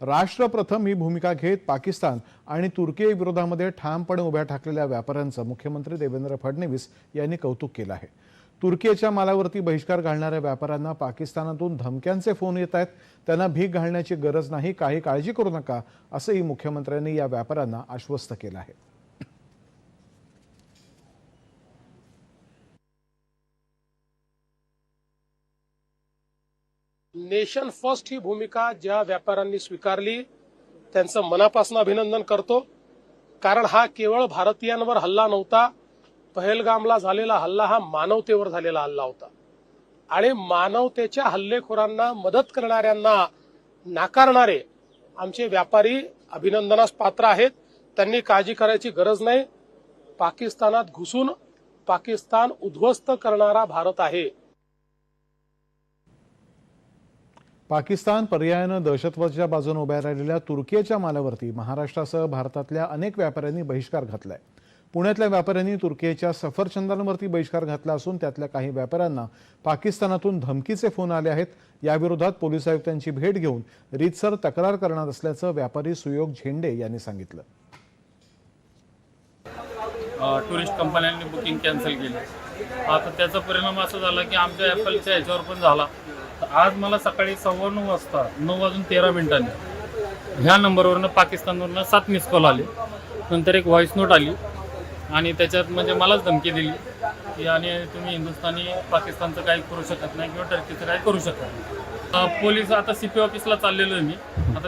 राष्ट्रप्रथम ही भूमिका घेत पाकिस्तान आणि तुर्की विरोधामध्ये ठामपणे उभ्या ठाकलेल्या व्यापाऱ्यांचं मुख्यमंत्री देवेंद्र फडणवीस यांनी कौतुक केलं आहे. तुर्कीच्या मालावरती बहिष्कार घालणाऱ्या व्यापाऱ्यांना पाकिस्तानातून धमक्यांचे फोन येत आहेत. त्यांना भीक घालण्याची गरज नाही. काही काळजी करू नका असंही मुख्यमंत्र्यांनी या व्यापाऱ्यांना आश्वस्त केलं आहे. नेशन फर्स्ट ही भूमिका ज्या व्यापाऱ्यांनी स्वीकारली त्यांचं मनापासून अभिनंदन करतो. कारण हा केवळ भारतीयांवर हल्ला नव्हता पहलगामला झालेला हल्ला हा मानवतेवर झालेला हल्ला होता. आणि मानवतेच्या हल्लेखोरांना मदत करणाऱ्यांना नाकारणारे आमचे व्यापारी अभिनंदनास पात्र आहेत. त्यांनी काळजी करायची गरज नाही. पाकिस्तानात घुसून पाकिस्तान उद्ध्वस्त करणारा भारत आहे. पाकिस्तान पर्यायानं दहशतवादाच्या बाजूने उभ्या राहिलेल्या तुर्कीच्या मालावरती महाराष्ट्रासह भारतातल्या अनेक व्यापाऱ्यांनी बहिष्कार घातलाय. पुण्यातल्या व्यापाऱ्यांनी तुर्कीच्या सफरचंदांवरती बहिष्कार घातला असून त्यातल्या काही व्यापाऱ्यांना पाकिस्तानातून धमकीचे फोन आले आहेत. याविरोधात पोलीस आयुक्तांची भेट घेऊन रीतसर तक्रार करणार असल्याचं व्यापारी सुयोग झेंडे यांनी सांगितलं. टुरिस्ट कंपन्यांनी बुकिंग कॅन्सल केली. आता त्याचा परिणाम असा झाला की आमच्या ॲपलच्या ह्याच्यावर पण झाला. तर आज मला सकाळी सव्वा नऊ वाजता नऊ वाजून तेरा मिनिटांनी ह्या नंबरवरनं पाकिस्तानवरनं सात मिस कॉल आले. नंतर एक व्हॉइस नोट आली आणि त्याच्यात म्हणजे मलाच धमकी दिली की आणि तुम्ही हिंदुस्थानी पाकिस्तानचं काही करू शकत नाही किंवा टर्कीचं काही करू शकत नाही. पोलीस आता सी पी ऑफिसला चाललेलो आहे मी. आता